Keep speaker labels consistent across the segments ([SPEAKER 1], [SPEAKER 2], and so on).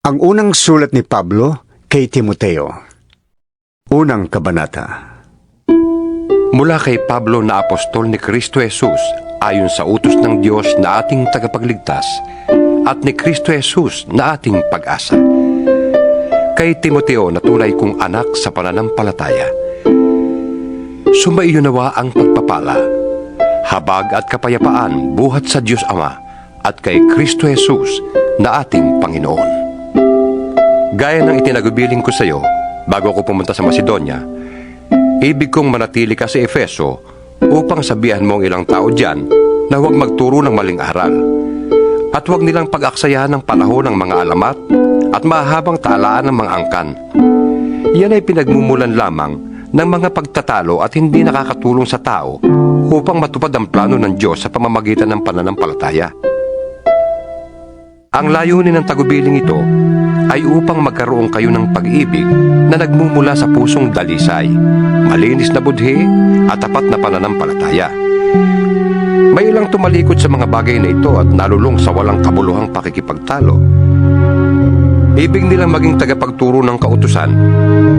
[SPEAKER 1] Ang unang sulat ni Pablo kay Timoteo. Unang kabanata.
[SPEAKER 2] Mula kay Pablo na apostol ni Kristo Jesus ayon sa utos ng Diyos na ating tagapagligtas at ni Kristo Jesus na ating pag-asa. Kay Timoteo na tunay kong anak sa pananampalataya. Sumaiyo nawa ang pagpapala, habag at kapayapaan buhat sa Diyos Ama at kay Kristo Jesus na ating Panginoon. Gaya ng itinagubiling ko sa iyo bago ko pumunta sa Macedonia, Ibig kong manatili ka sa Efeso upang sabihan mo ang ilang tao diyan na huwag magturo ng maling aral at huwag nilang pag-aksayahan ng panahon ng mga alamat at mahabang talaan ng mga angkan. Yan ay pinagmumulan lamang ng mga pagtatalo at hindi nakakatulong sa tao upang matupad ang plano ng Diyos sa pamamagitan ng pananampalataya. Ang layunin ng tagubiling ito ay upang magkaroon kayo ng pag-ibig na nagmumula sa pusong dalisay, malinis na budhi at tapat na pananampalataya. May ilang tumalikod sa mga bagay na ito at nalulong sa walang kabuluhang pakikipagtalo. Ibig nilang maging tagapagturo ng kautusan,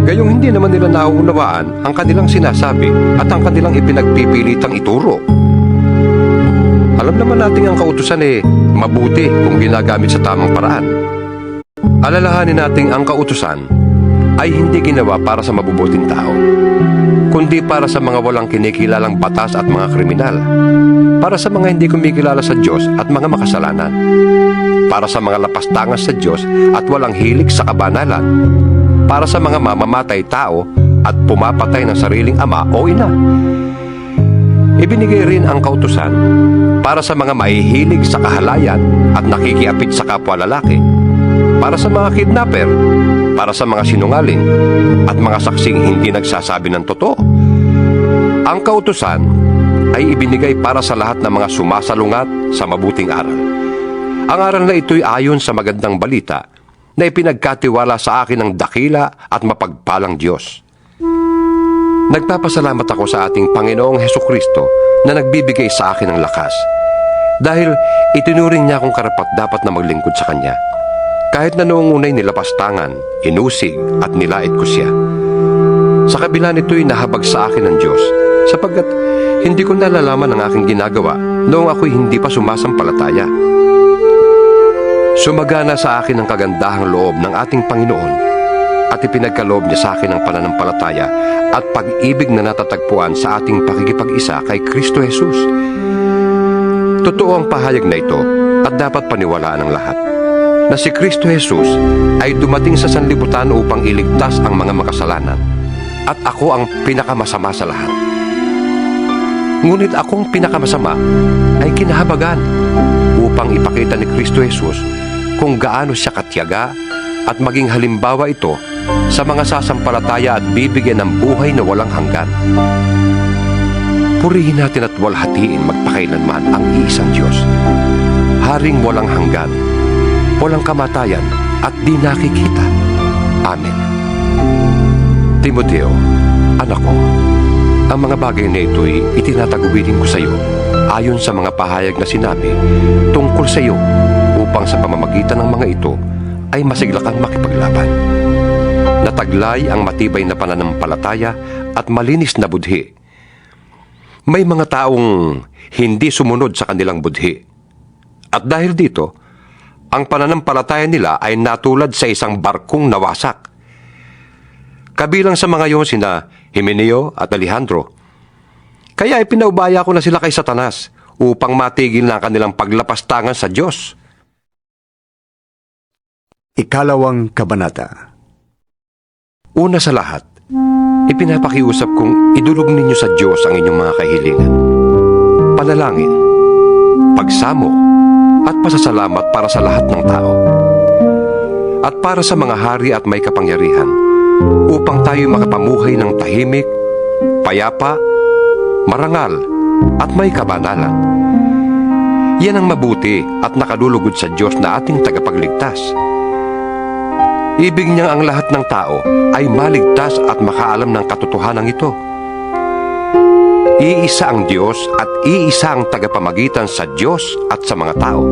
[SPEAKER 2] gayong hindi naman nila nauunawaan ang kanilang sinasabi at ang kanilang ipinagpipilitang ituro. Alam naman natin ang kautusan eh, mabuti kung ginagamit sa tamang paraan. Alalahanin nating ang kautusan ay hindi ginawa para sa mabubuting tao, kundi para sa mga walang kinikilalang batas at mga kriminal, para sa mga hindi kumikilala sa Diyos at mga makasalanan, para sa mga lapastangan sa Diyos at walang hilig sa kabanalan, para sa mga mamamatay tao at pumapatay ng sariling ama o ina. Ibinigay rin ang kautusan para sa mga mahihilig sa kahalayan at nakikiapit sa kapwa lalaki, para sa mga kidnapper, para sa mga sinungaling, at mga saksing hindi nagsasabi ng totoo. Ang kautusan ay ibinigay para sa lahat ng mga sumasalungat sa mabuting aral. Ang aral na ito'y ayon sa magandang balita na ipinagkatiwala sa akin ng dakila at mapagpalang Diyos. Nagpapasalamat ako sa ating Panginoong Heso Kristo na nagbibigay sa akin ng lakas. Dahil itinuring niya akong karapat dapat na maglingkod sa Kanya. Kahit na noong unay nilapastangan, inusig at nilait ko siya. Sa kabila nito'y nahabag sa akin ng Diyos sapagkat hindi ko nalalaman ang aking ginagawa noong ako'y hindi pa sumasampalataya. Sumagana sa akin ang kagandahang loob ng ating Panginoon at ipinagkaloob niya sa akin ang pananampalataya at pag-ibig na natatagpuan sa ating pakikipag-isa kay Kristo Jesus. Totoo ang pahayag na ito at dapat paniwalaan ng lahat na si Kristo Jesus ay dumating sa sanlibutan upang iligtas ang mga makasalanan at ako ang pinakamasama sa lahat. Ngunit akong pinakamasama ay kinahabagan upang ipakita ni Kristo Jesus kung gaano siya katyaga at maging halimbawa ito sa mga sasampalataya at bibigyan ng buhay na walang hanggan. Purihin natin at walhatiin magpakailanman ang iisang Diyos. Haring walang hanggan, walang kamatayan at di nakikita. Amen. Timoteo, anak ko, ang mga bagay na ito'y itinatagubilin ko sa iyo ayon sa mga pahayag na sinabi tungkol sa iyo upang sa pamamagitan ng mga ito ay masigla kang makipaglaban. Nataglay ang matibay na pananampalataya at malinis na budhi. May mga taong hindi sumunod sa kanilang budhi. At dahil dito, ang pananampalataya nila ay natulad sa isang barkong nawasak. Kabilang sa mga yun sina Himeneo at Alejandro. Kaya ipinaubaya ko na sila kay Satanas upang matigil na ang kanilang paglapastangan sa Diyos.
[SPEAKER 1] Ikalawang kabanata.
[SPEAKER 2] Una sa lahat, ipinapakiusap kong idulog ninyo sa Diyos ang inyong mga kahilingan. Panalangin, pagsamo, at pasasalamat para sa lahat ng tao. At para sa mga hari at may kapangyarihan, upang tayo makapamuhay ng tahimik, payapa, marangal, at may kabanalan. Yan ang mabuti at nakalulugod sa Diyos na ating tagapagligtas. Ibig niyang ang lahat ng tao ay maligtas at makaalam ng katotohanan ito. Iisa ang Diyos at iisa ang tagapamagitan sa Diyos at sa mga tao.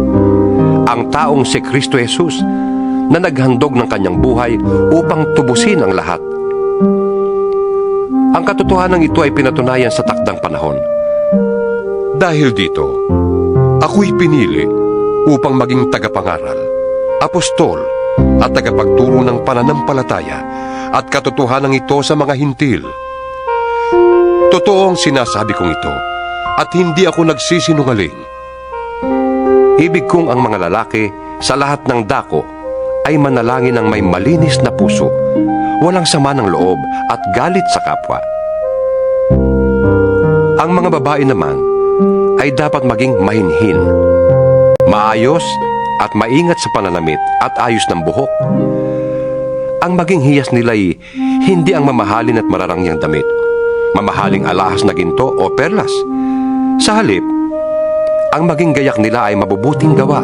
[SPEAKER 2] Ang taong si Kristo Jesus na naghandog ng kanyang buhay upang tubusin ang lahat. Ang katotohanan ito ay pinatunayan sa takdang panahon. Dahil dito, ako'y pinili upang maging tagapangaral, apostol, at tagapagturo ng pananampalataya at katotohanan ito sa mga hintil. Totoo ang sinasabi kong ito at hindi ako nagsisinungaling. Ibig kong ang mga lalaki sa lahat ng dako ay manalangin ng may malinis na puso, walang sama ng loob at galit sa kapwa. Ang mga babae naman ay dapat maging mahinhin, maayos at maingat sa pananamit at ayos ng buhok. Ang maging hiyas nila ay hindi ang mamahalin at mararangyang damit, mamahaling alahas na ginto o perlas. Sa halip, ang maging gayak nila ay mabubuting gawa,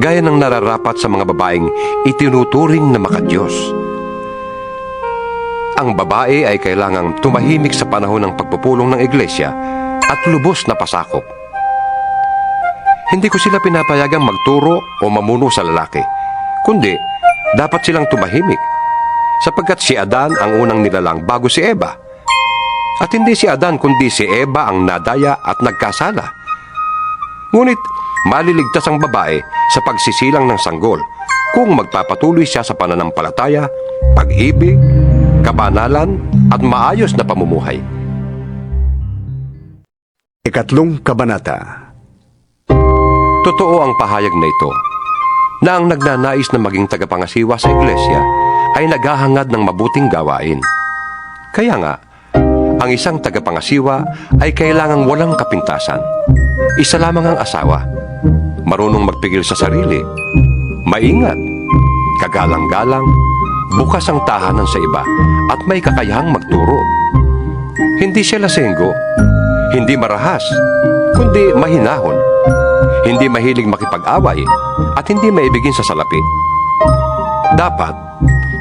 [SPEAKER 2] gaya ng nararapat sa mga babaeng itinuturing na makadiyos. Ang babae ay kailangang tumahimik sa panahon ng pagpupulong ng iglesia at lubos na pasakop. Hindi ko sila pinapayagang magturo o mamuno sa lalaki, kundi dapat silang tumahimik sapagkat si Adan ang unang nilalang bago si Eva. At hindi si Adan kundi si Eva ang nadaya at nagkasala. Ngunit maliligtas ang babae sa pagsisilang ng sanggol kung magpapatuloy siya sa pananampalataya, pag-ibig, kabanalan at maayos na pamumuhay.
[SPEAKER 1] Ikatlong kabanata.
[SPEAKER 2] Totoo ang pahayag na ito na ang nagnanais na maging tagapangasiwa sa iglesia ay naghahangad ng mabuting gawain. Kaya nga, ang isang tagapangasiwa ay kailangang walang kapintasan. Isa lamang ang asawa, marunong magpigil sa sarili, maingat, kagalang-galang, bukas ang tahanan sa iba at may kakayahang magturo. Hindi siya lasenggo, hindi marahas, kundi mahinahon. Hindi mahilig makipag-away at hindi maibigin sa salapi. Dapat,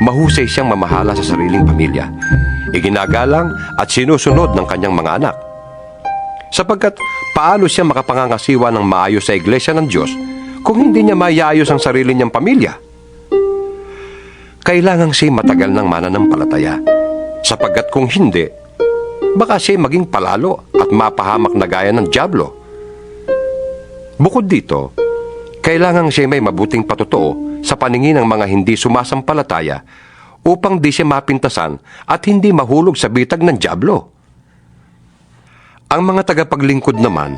[SPEAKER 2] mahusay siyang mamahala sa sariling pamilya. Iginagalang at sinusunod ng kanyang mga anak. Sapagkat paano siya makapangangasiwa ng maayos sa iglesia ng Diyos kung hindi niya mayayos ang sarili niyang pamilya? Kailangang siya matagal ng mananampalataya. Sapagkat kung hindi, baka siya maging palalo at mapahamak na gaya ng Diablo. Bukod dito, kailangan siya may mabuting patotoo sa paningin ng mga hindi sumasampalataya upang di siya mapintasan at hindi mahulog sa bitag ng Diablo. Ang mga tagapaglingkod naman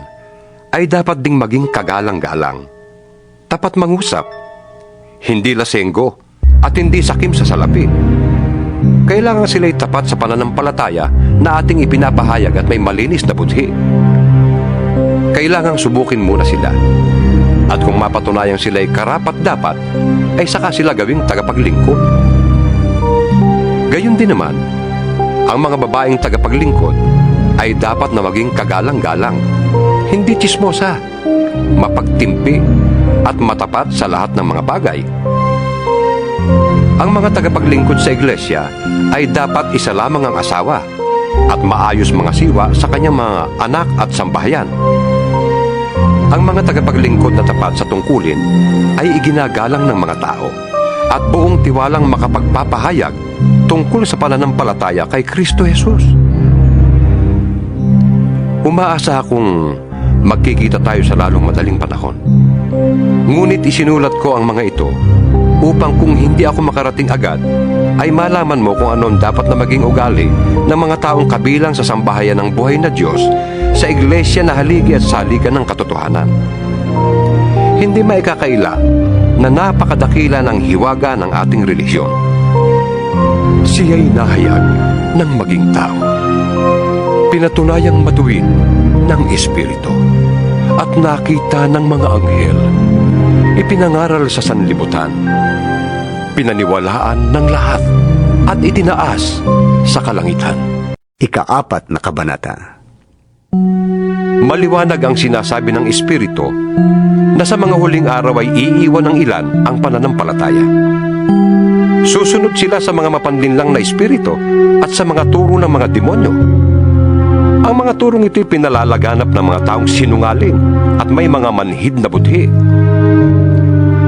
[SPEAKER 2] ay dapat ding maging kagalang-galang, tapat mangusap, hindi lasenggo at hindi sakim sa salapi. Kailangan sila'y tapat sa pananampalataya na ating ipinapahayag at may malinis na budhi. Kailangang subukin muna sila. At kung mapatunayang sila'y karapat-dapat, ay saka sila gawing tagapaglingkod. Gayon din naman, ang mga babaeng tagapaglingkod ay dapat na maging kagalang-galang, hindi chismosa, mapagtimpi, at matapat sa lahat ng mga bagay. Ang mga tagapaglingkod sa iglesia ay dapat isa lamang ang asawa at maayos mga siwa sa kanyang mga anak at sambahayan. Ang mga tagapaglingkod na tapat sa tungkulin ay iginagalang ng mga tao at buong tiwalang makapagpapahayag tungkol sa pananampalataya kay Kristo Jesus. Umaasa akong magkikita tayo sa lalong madaling panahon. Ngunit isinulat ko ang mga ito upang kung hindi ako makarating agad, ay malaman mo kung ano ang dapat na maging ugali ng mga taong kabilang sa sambahayan ng buhay na Diyos sa iglesia na haligi at saligan ng katotohanan. Hindi maikakaila na napakadakila ng hiwaga ng ating relihiyon. Siya'y nahayag ng maging tao. Pinatunayang matuwid ng Espiritu at nakita ng mga anghel. Ipinangaral sa sanlibutan. Pinaniwalaan ng lahat at itinaas sa kalangitan.
[SPEAKER 1] Ikaapat na kabanata.
[SPEAKER 2] Maliwanag ang sinasabi ng Espiritu na sa mga huling araw ay iiwan ng ilan ang pananampalataya. Susunod sila sa mga mapanlinlang na espiritu at sa mga turo ng mga demonyo. Ang mga turong ito'y pinalalaganap ng mga taong sinungaling at may mga manhid na budhi.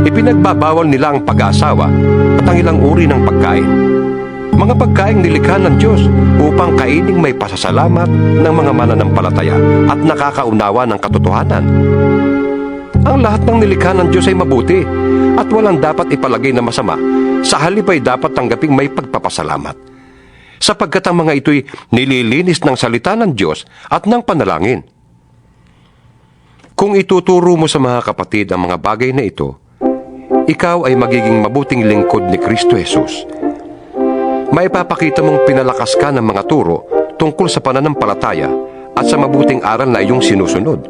[SPEAKER 2] Ipinagbabawal nila ang pag-aasawa at ang ilang uri ng pagkain. Mga pagkain nilikha ng Diyos upang kaining may pasasalamat ng mga mananampalataya at nakakaunawa ng katotohanan. Ang lahat ng nilikha ng Diyos ay mabuti at walang dapat ipalagay na masama. Sa halip ay dapat tanggaping may pagpapasalamat. Sapagkat ang mga ito'y nililinis ng salita ng Diyos at ng panalangin. Kung ituturo mo sa mga kapatid ang mga bagay na ito, ikaw ay magiging mabuting lingkod ni Kristo Jesus. Maipapakita mong pinalakas ka ng mga turo tungkol sa pananampalataya at sa mabuting aral na iyong sinusunod.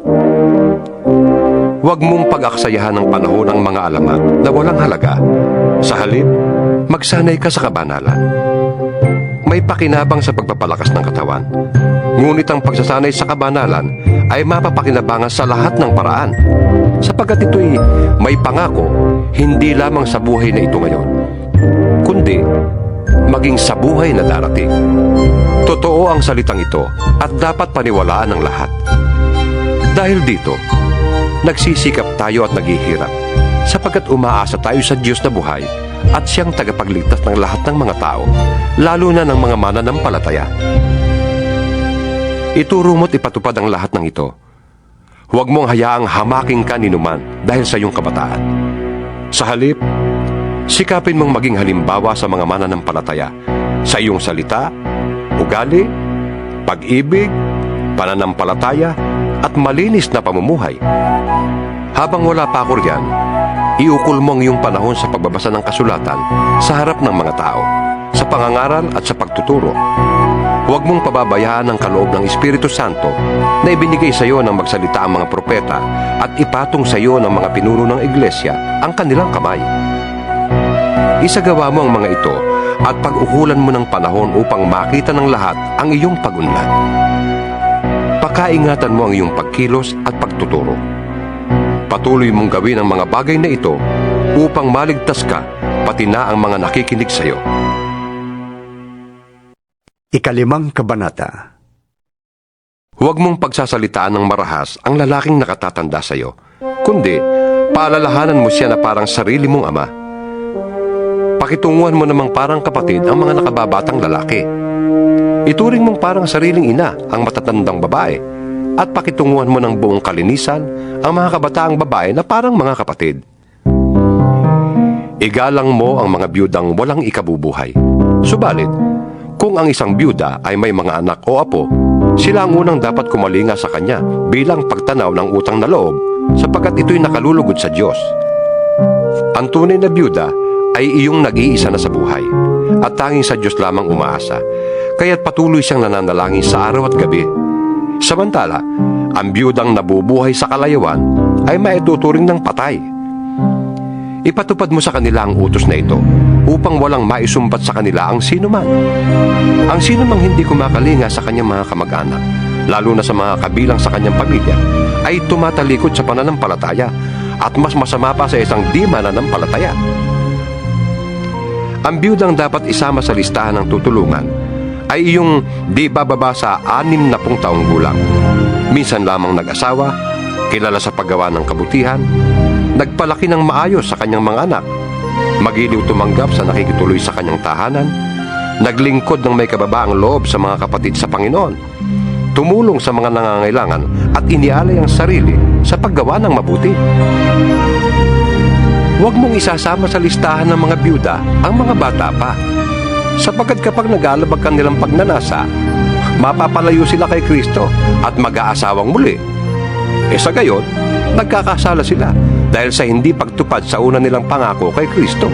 [SPEAKER 2] Huwag mong pag-aksayahan ng panahon ang mga alamat na walang halaga. Sa halip, magsanay ka sa kabanalan. May pakinabang sa pagpapalakas ng katawan. Ngunit ang pagsasanay sa kabanalan ay mapapakinabangan sa lahat ng paraan. Sapagkat ito'y may pangako, hindi lamang sa buhay na ito ngayon, kundi maging sa buhay na darating. Totoo ang salitang ito at dapat paniwalaan ng lahat. Dahil dito, nagsisikap tayo at naghihirap sapagkat umaasa tayo sa Diyos na buhay at siyang tagapagligtas ng lahat ng mga tao, lalo na ng mga mananampalataya. Ituro mo't ipatupad ang lahat ng ito. Huwag mong hayaang hamaking ka ni Numan dahil sa iyong kabataan. Sa halip, sikapin mong maging halimbawa sa mga mananampalataya sa iyong salita, ugali, pag-ibig, pananampalataya, at malinis na pamumuhay. Habang wala pa ako riyan, iukol mo ang iyong panahon sa pagbabasa ng kasulatan sa harap ng mga tao, sa pangangaral at sa pagtuturo. Huwag mong pababayaan ang kaloob ng Espiritu Santo na ibinigay sa iyo ng magsalita ang mga propeta at ipatong sa iyo ng mga pinuno ng iglesia ang kanilang kamay. Isagawa mo ang mga ito at pag-ukulan mo ng panahon upang makita ng lahat ang iyong pagunlad. Pakaingatan mo ang iyong pagkilos at pagtuturo. Patuloy mong gawin ang mga bagay na ito upang maligtas ka pati na ang mga nakikinig sa iyo.
[SPEAKER 1] Ikalimang kabanata.
[SPEAKER 2] Huwag mong pagsasalitaan ng marahas ang lalaking nakatatanda sa iyo, kundi paalalahanan mo siya na parang sarili mong ama. Pakitunguhan mo namang parang kapatid ang mga nakababatang lalaki. Ituring mong parang sariling ina ang matatandang babae at pakitunguhan mo ng buong kalinisan ang mga kabataang babae na parang mga kapatid. Igalang mo ang mga biyudang walang ikabubuhay. Subalit, kung ang isang byuda ay may mga anak o apo, sila ang unang dapat kumalinga sa kanya bilang pagtanaw ng utang na loob sapagkat ito'y nakalulugod sa Diyos. Ang tunay na byuda ay iyong nag-iisa na sa buhay at tanging sa Diyos lamang umaasa kaya't patuloy siyang nananalangin sa araw at gabi. Samantala, ang byudang nabubuhay sa kalayawan ay maituturing ng patay. Ipatupad mo sa kanila ang utos na ito upang walang maisumbat sa kanila ang sino man. Ang sino mang hindi kumakalinga sa kanyang mga kamag-anak, lalo na sa mga kabilang sa kanyang pamilya, ay tumatalikod sa pananampalataya at mas masama pa sa isang di mananampalataya. Ang biyudang dapat isama sa listahan ng tutulungan ay iyong di bababa sa anim na pung taong gulang. Minsan lamang nag-asawa, kilala sa paggawa ng kabutihan, nagpalaki ng maayos sa kanyang mga anak, magiliw tumanggap sa nakikituloy sa kanyang tahanan, naglingkod ng may kababaang loob sa mga kapatid sa Panginoon, tumulong sa mga nangangailangan at inialay ang sarili sa paggawa ng mabuti. Huwag mong isasama sa listahan ng mga byuda ang mga bata pa. Sapagkat kapag nag-aalabag ka nilang pagnanasa, mapapalayo sila kay Kristo at mag-aasawang muli. E sa gayon, nagkakasala sila dahil sa hindi pagtupad sa una nilang pangako kay Kristo.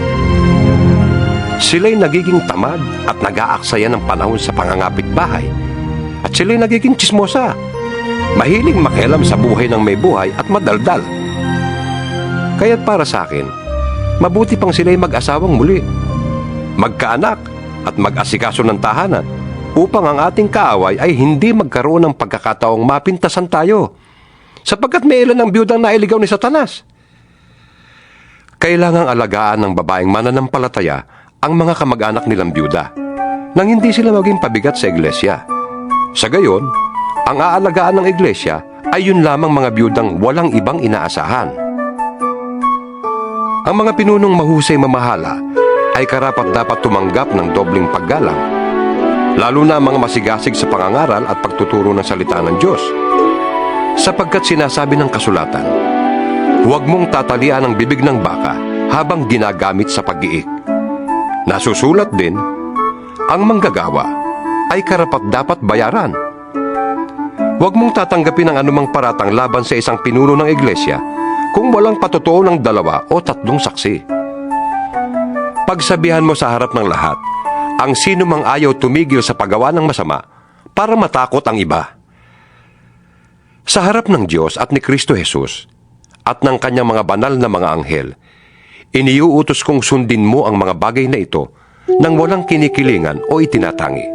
[SPEAKER 2] Sila'y nagiging tamad at nag-aaksaya ng panahon sa pangangapit bahay. At sila'y nagiging chismosa. Mahiling makialam sa buhay ng may buhay at madaldal. Kaya't para sa akin, mabuti pang sila'y mag-asawang muli. Magkaanak at mag-asikaso ng tahanan upang ang ating kaaway ay hindi magkaroon ng pagkakataong mapintasan tayo sapagkat may ilan ang biyudang nailigaw ni Satanas. Kailangang alagaan ng babaeng mananampalataya ang mga kamag-anak nilang byuda nang hindi sila maging pabigat sa iglesia. Sa gayon, ang aalagaan ng iglesia ay yun lamang mga byudang walang ibang inaasahan. Ang mga pinunong mahusay mamahala ay karapat dapat tumanggap ng dobling paggalang, lalo na mga masigasig sa pangangaral at pagtuturo ng salita ng Diyos. Sapagkat sinasabi ng kasulatan, huwag mong tatalian ang bibig ng baka habang ginagamit sa pag-iik. Nasusulat din, ang manggagawa ay karapat dapat bayaran. Huwag mong tatanggapin ang anumang paratang laban sa isang pinuno ng iglesia kung walang patotoo ng dalawa o tatlong saksi. Pagsabihan mo sa harap ng lahat, ang sino mang ayaw tumigil sa paggawa ng masama para matakot ang iba. Sa harap ng Diyos at ni Kristo Jesus at ng kanyang mga banal na mga anghel, iniuutos kong sundin mo ang mga bagay na ito nang walang kinikilingan o itinatangi.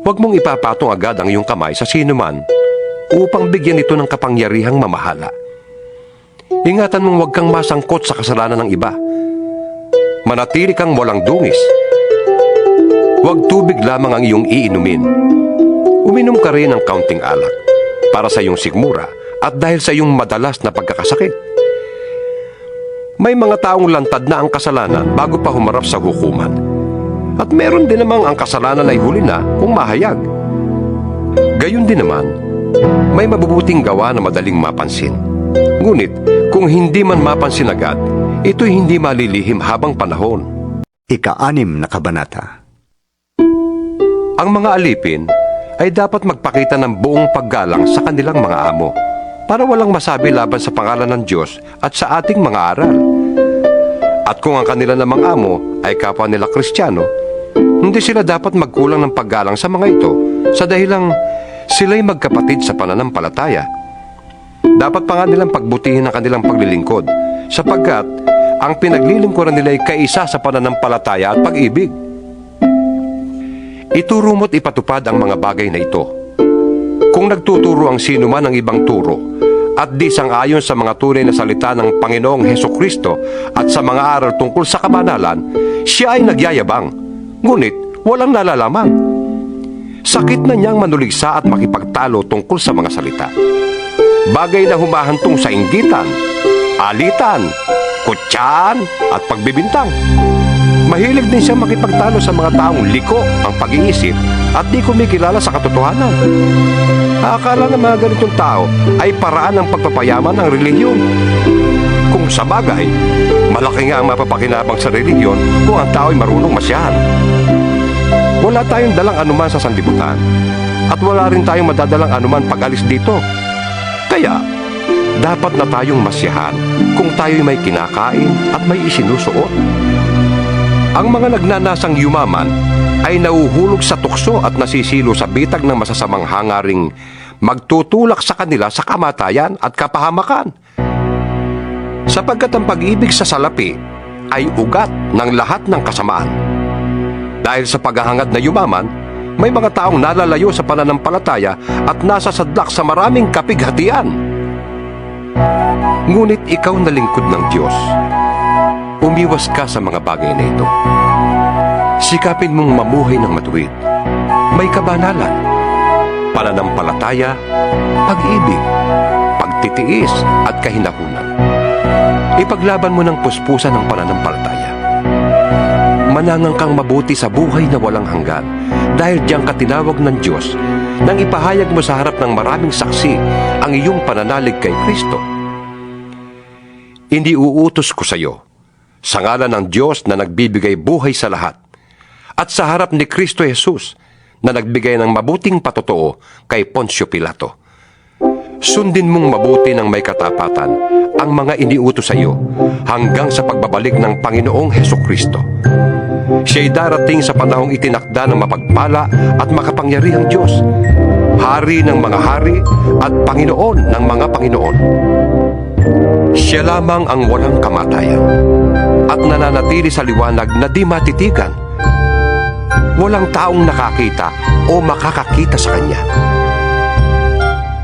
[SPEAKER 2] Huwag mong ipapatong agad ang iyong kamay sa sino man upang bigyan ito ng kapangyarihang mamahala. Ingatan mong huwag kang masangkot sa kasalanan ng iba. Manatili kang walang dungis. Huwag tubig lamang ang iyong iinumin. Uminom ka rin ng kaunting alak para sa iyong sigmura at dahil sa iyong madalas na pagkakasakit. May mga taong lantad na ang kasalanan bago pa humarap sa hukuman. At meron din namang ang kasalanan ay huli na kung mahayag. Gayun din naman, may mabubuting gawa na madaling mapansin. Ngunit kung hindi man mapansin agad, ito'y hindi malilihim habang panahon.
[SPEAKER 1] Ika-anim na kabanata.
[SPEAKER 2] Ang mga alipin ay dapat magpakita ng buong paggalang sa kanilang mga amo para walang masabi laban sa pangalan ng Diyos at sa ating mga aral. At kung ang kanila namang amo ay kapwa nila Kristiyano, hindi sila dapat magkulang ng paggalang sa mga ito sa dahilang sila'y magkapatid sa pananampalataya. Dapat pa nga nilang pagbutihin ang kanilang paglilingkod sapagkat ang pinaglilingkuran nila ay kaisa sa pananampalataya at pag-ibig. Ituro mo't ipatupad ang mga bagay na ito. Kung nagtuturo ang sino man ng ibang turo at di sang-ayon sa mga tunay na salita ng Panginoong Heso Kristo at sa mga aral tungkol sa kamanalan, siya ay nagyayabang, ngunit walang nalalaman. Sakit na niyang manuligsa at makipagtalo tungkol sa mga salita. Bagay na humahantong sa inggitan, alitan, kutsaan at pagbibintang. Mahilig din siya makipagtalo sa mga taong liko ang pag-iisip at di kumikilala sa katotohanan. Akala ng mga ganitong tao ay paraan ng pagpapayaman ng relihiyon. Kung sa bagay, malaki nga ang mapapakinabang sa relihiyon kung ang tao ay marunong masyahan. Wala tayong dalang anuman sa sanlibutan at wala rin tayong madadalang anuman pag-alis dito. Kaya, dapat na tayong masyahan kung tayo'y may kinakain at may isinusuot. Ang mga nagnanasang yumaman ay nauhulog sa tukso at nasisilo sa bitag ng masasamang hangaring magtutulak sa kanila sa kamatayan at kapahamakan. Sapagkat ang pag-ibig sa salapi ay ugat ng lahat ng kasamaan. Dahil sa paghahangad na yumaman, may mga taong nalalayo sa pananampalataya at nasa sadlak sa maraming kapighatian. Ngunit ikaw na lingkod ng Diyos, umiwas ka sa mga bagay na ito. Sikapin mong mamuhay ng matuwid. May kabanalan, pananampalataya, pag-ibig, pagtitiis at kahinahunan. Ipaglaban mo ng puspusan ng pananampalataya. Manangang kang mabuti sa buhay na walang hanggan dahil diyang ka tinawag ng Diyos nang ipahayag mo sa harap ng maraming saksi ang iyong pananalig kay Kristo. Hindi uutos ko sa iyo sa ngalan ng Diyos na nagbibigay buhay sa lahat at sa harap ni Kristo Jesus na nagbigay ng mabuting patotoo kay Poncio Pilato. Sundin mong mabuti ng may katapatan ang mga iniutos sa iyo hanggang sa pagbabalik ng Panginoong Heso Kristo. Siya'y darating sa panahong itinakda ng mapagpala at makapangyarihang Diyos, Hari ng mga hari at Panginoon ng mga Panginoon. Siya lamang ang walang kamatayan at nananatili sa liwanag na di matitigan. Walang taong nakakita o makakakita sa Kanya.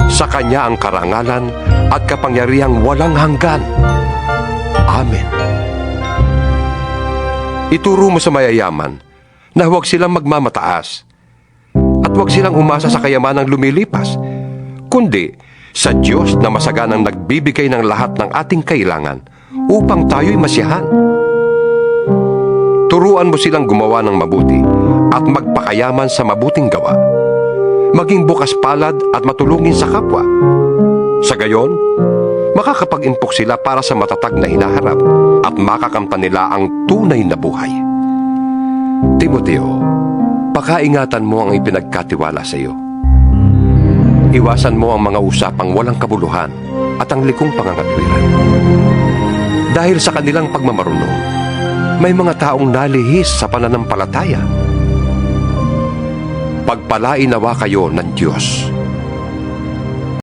[SPEAKER 2] Sa Kanya ang karangalan at kapangyarihang walang hanggan. Amen. Ituro mo sa mayayaman na huwag silang magmamataas at huwag silang umasa sa kayamanang lumilipas, kundi sa Diyos na masaganang nagbibigay ng lahat ng ating kailangan upang tayo'y masiyahan. Turuan mo silang gumawa ng mabuti at magpakayaman sa mabuting gawa. Maging bukas palad at matulungin sa kapwa. Sa gayon, makakapag-impok sila para sa matatag na hinaharap at makakamtan nila ang tunay na buhay. Timoteo, pakaingatan mo ang ipinagkatiwala sa iyo. Iwasan mo ang mga usapang walang kabuluhan at ang likong pangangatwiran. Dahil sa kanilang pagmamarunong, may mga taong nalihis sa pananampalataya. Pagpalain nawa kayo ng Diyos